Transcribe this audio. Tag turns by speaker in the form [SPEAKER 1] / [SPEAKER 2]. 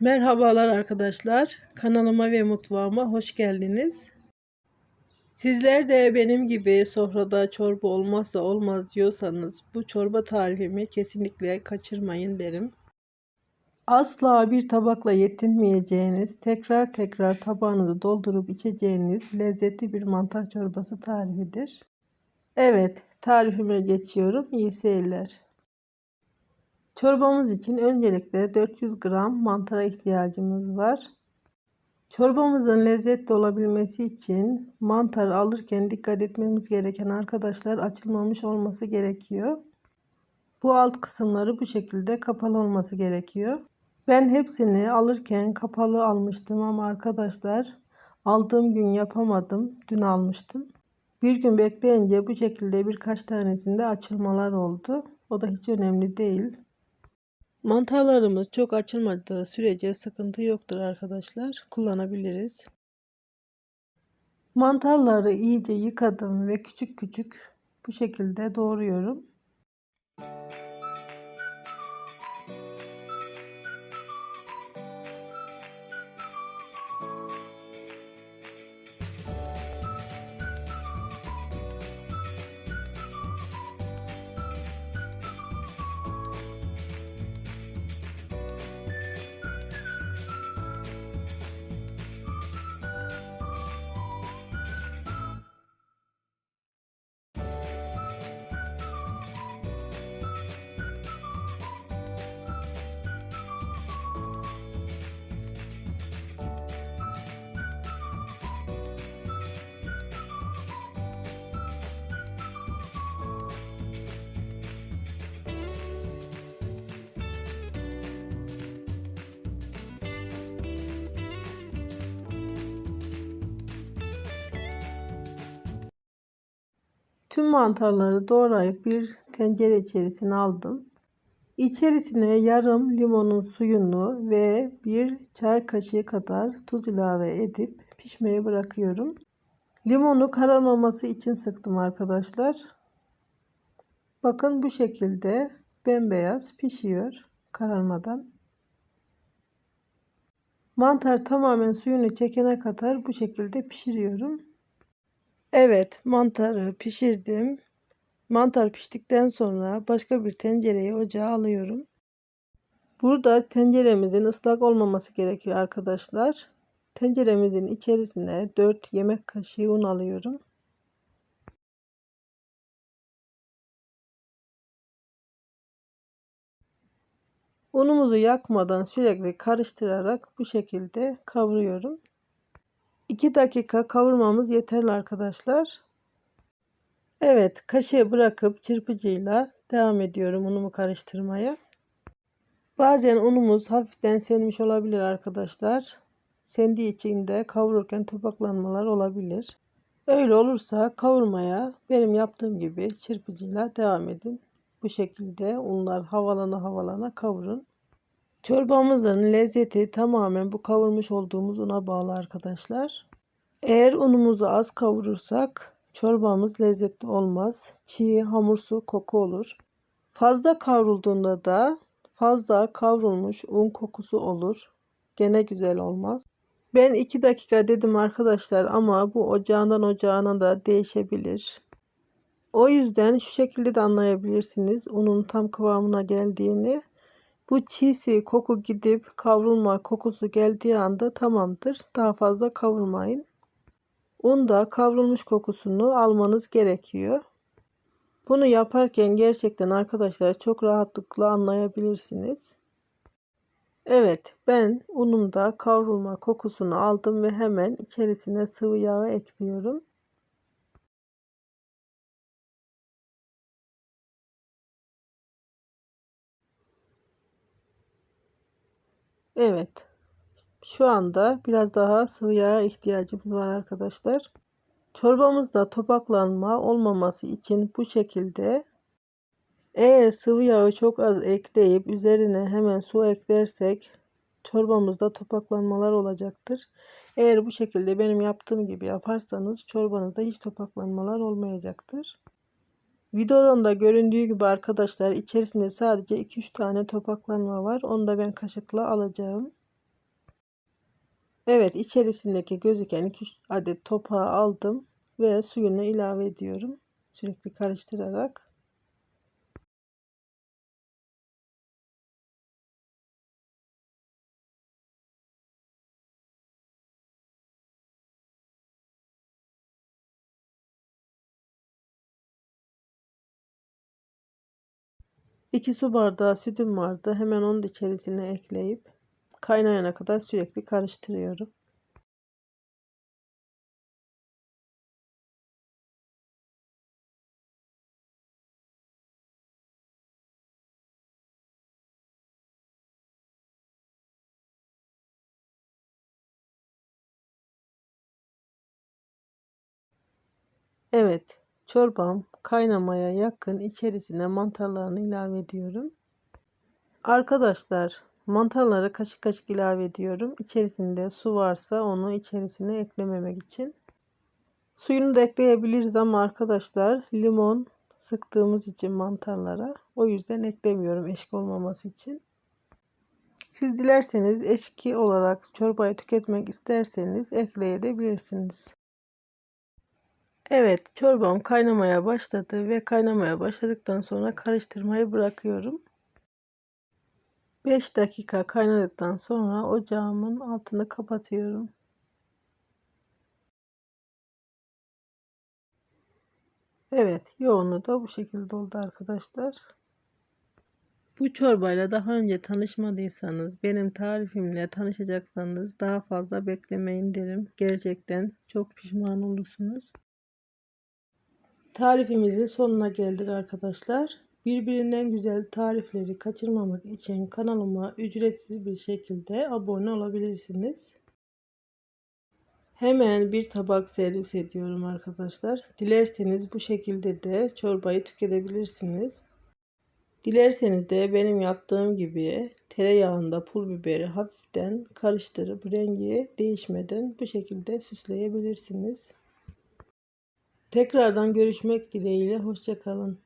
[SPEAKER 1] Merhabalar arkadaşlar. Kanalıma ve mutfağıma hoş geldiniz. Sizler de benim gibi sofrada çorba olmazsa olmaz diyorsanız bu çorba tarifimi kesinlikle kaçırmayın derim. Asla bir tabakla yetinmeyeceğiniz, tekrar tekrar tabağınızı doldurup içeceğiniz lezzetli bir mantar çorbası tarifidir. Evet, tarifime geçiyorum. İyi seyirler. Çorbamız için öncelikle 400 gram mantara ihtiyacımız var. Çorbamızın lezzetli olabilmesi için mantar alırken dikkat etmemiz gereken arkadaşlar açılmamış olması gerekiyor. Bu alt kısımları bu şekilde kapalı olması gerekiyor. Ben hepsini alırken kapalı almıştım ama arkadaşlar aldığım gün yapamadım. Dün almıştım. Bir gün bekleyince bu şekilde birkaç tanesinde açılmalar oldu. O da hiç önemli değil. Mantarlarımız çok açılmadığı sürece sıkıntı yoktur arkadaşlar. Kullanabiliriz. Mantarları iyice yıkadım ve küçük küçük bu şekilde doğruyorum. Tüm mantarları doğrayıp bir tencere içerisine aldım. İçerisine yarım limonun suyunu ve bir çay kaşığı kadar tuz ilave edip pişmeye bırakıyorum. Limonu kararmaması için sıktım arkadaşlar. Bakın bu şekilde bembeyaz pişiyor kararmadan. Mantar tamamen suyunu çekene kadar bu şekilde pişiriyorum. Evet, mantarı pişirdim. Mantar piştikten sonra başka bir tencereye ocağa alıyorum. Burada tenceremizin ıslak olmaması gerekiyor arkadaşlar. Tenceremizin içerisine 4 yemek kaşığı un alıyorum. Unumuzu yakmadan sürekli karıştırarak bu şekilde kavuruyorum. 2 dakika kavurmamız yeterli arkadaşlar. Evet kaşığı bırakıp çırpıcıyla devam ediyorum unumu karıştırmaya. Bazen unumuz hafiften senmiş olabilir arkadaşlar. Sendiği için de kavururken topaklanmalar olabilir. Öyle olursa kavurmaya benim yaptığım gibi çırpıcıyla devam edin. Bu şekilde unlar havalana havalana kavurun. Çorbamızın lezzeti tamamen bu kavurmuş olduğumuz una bağlı arkadaşlar. Eğer unumuzu az kavurursak çorbamız lezzetli olmaz. Çiğ, hamursu koku olur. Fazla kavrulduğunda da fazla kavrulmuş un kokusu olur. Gene güzel olmaz. Ben 2 dakika dedim arkadaşlar ama bu ocağından ocağına da değişebilir. O yüzden şu şekilde de anlayabilirsiniz unun tam kıvamına geldiğini. Bu çiğsi koku gidip kavrulma kokusu geldiği anda tamamdır. Daha fazla kavurmayın. Un da kavrulmuş kokusunu almanız gerekiyor. Bunu yaparken gerçekten arkadaşlar çok rahatlıkla anlayabilirsiniz. Evet ben unumda kavrulma kokusunu aldım ve hemen içerisine sıvı yağ ekliyorum. Evet. Şu anda biraz daha sıvı yağa ihtiyacımız var arkadaşlar. Çorbamızda topaklanma olmaması için bu şekilde eğer sıvı yağı çok az ekleyip üzerine hemen su eklersek çorbamızda topaklanmalar olacaktır. Eğer bu şekilde benim yaptığım gibi yaparsanız çorbanızda hiç topaklanmalar olmayacaktır. Videodan da göründüğü gibi arkadaşlar içerisinde sadece 2-3 tane topaklanma var. Onu da ben kaşıkla alacağım. Evet içerisindeki gözüken 2 adet topağı aldım ve suyunu ilave ediyorum. Sürekli karıştırarak. İki su bardağı sütüm vardı. Hemen onun içerisine ekleyip kaynayana kadar sürekli karıştırıyorum. Evet, çorbam kaynamaya yakın içerisine mantarlarını ilave ediyorum. Arkadaşlar, mantarları kaşık kaşık ilave ediyorum. İçerisinde su varsa onu içerisine eklememek için. Suyunu da ekleyebiliriz ama arkadaşlar limon sıktığımız için mantarlara o yüzden eklemiyorum eşki olmaması için. Siz dilerseniz eşki olarak çorbayı tüketmek isterseniz ekleyebilirsiniz. Evet, çorbam kaynamaya başladı ve kaynamaya başladıktan sonra karıştırmayı bırakıyorum. 5 dakika kaynadıktan sonra ocağımın altını kapatıyorum. Evet, yoğunluğu da bu şekilde oldu arkadaşlar. Bu çorbayla daha önce tanışmadıysanız, benim tarifimle tanışacaksanız daha fazla beklemeyin derim. Gerçekten çok pişman olursunuz. Tarifimizin sonuna geldik arkadaşlar. Birbirinden güzel tarifleri kaçırmamak için kanalıma ücretsiz bir şekilde abone olabilirsiniz. Hemen bir tabak servis ediyorum arkadaşlar. Dilerseniz bu şekilde de çorbayı tüketebilirsiniz. Dilerseniz de benim yaptığım gibi tereyağında pul biberi hafiften karıştırıp rengi değişmeden bu şekilde süsleyebilirsiniz. Tekrardan görüşmek dileğiyle. Hoşçakalın.